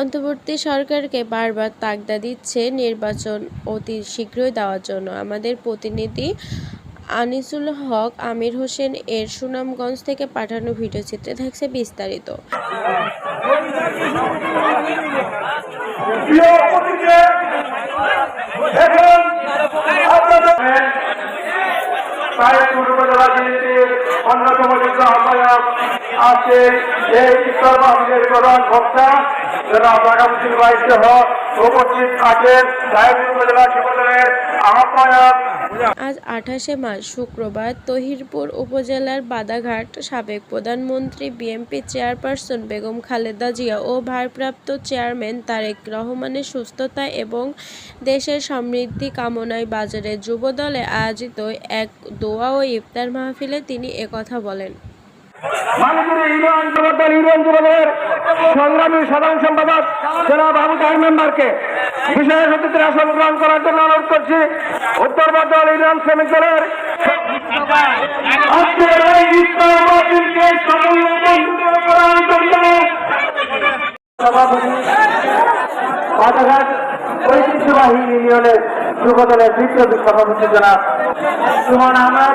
অন্তর্বর্তী সরকারকে বারবার তাগদা দিচ্ছে নির্বাচন অতি শীঘ্রই দেওয়ার জন্য। আমাদের প্রতিনিধি আনিসুল হক, আমির হোসেন এর সুনামগঞ্জ থেকে পাঠানো ভিডিওচিত্রে থাকছে বিস্তারিত। অন্যতম যুগ্ম আহ্বায়ক আজকে এই প্রধান বক্তা উপস্থিত সাহেবপুর উপজেলা আহ্বায়ক। আজ আঠাশে মার্চ শুক্রবার তহিরপুর উপজেলার বাদাঘাট সাবেক প্রধানমন্ত্রী বিএনপি চেয়ারপারসন বেগম খালেদা জিয়া ও ভারপ্রাপ্ত চেয়ারম্যান তারেক রহমানের সুস্থতা এবং দেশের সমৃদ্ধি কামনায় বাজারে যুবদলে আয়োজিত এক দোয়া ও ইফতার মাহফিলে তিনি একথা বলেন। সংগ্রামী সাধারণ সম্পাদক জেলা বাবু তাহির মেম্বারকে বিশেষ অতিথির আসন গ্রহণ করার জন্য অনুরোধ করছি, উত্তর বদল ইউনিয়ন শ্রমিক দলের ঐতিহ্যবাহী ইউনিয়নের দ্বিতীয় সভাপতি জনাব সুমন আহমেদ।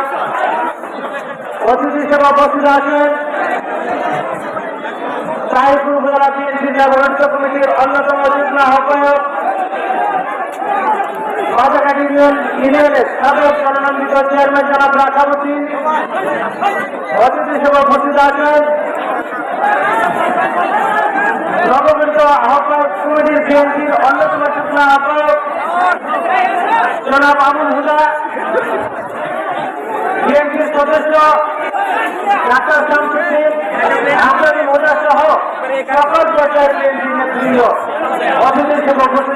অতিথি হিসেবে উপস্থিত আছেন সাহেবপুর উপজেলা বিএনপি নির্বাচন কমিটির অন্যতম যুগ্ম আহ্বায়ক। ইউনিয়ন ইউনিয়নের সাবেক মনোনন্দিত চেয়ারম্যান জনাব রাখাবুদ্দিন অতিথি হিসেবে উপস্থিত আছেন নবগঠিত আহ্বায়ক কমিটির বিএনপির অন্যতম যুগ্ম আহ্বায়ক জনাব আবুল হুদা, বিএনপির সদস্য ডাক্তার শামসুদ্দিন আহমেদ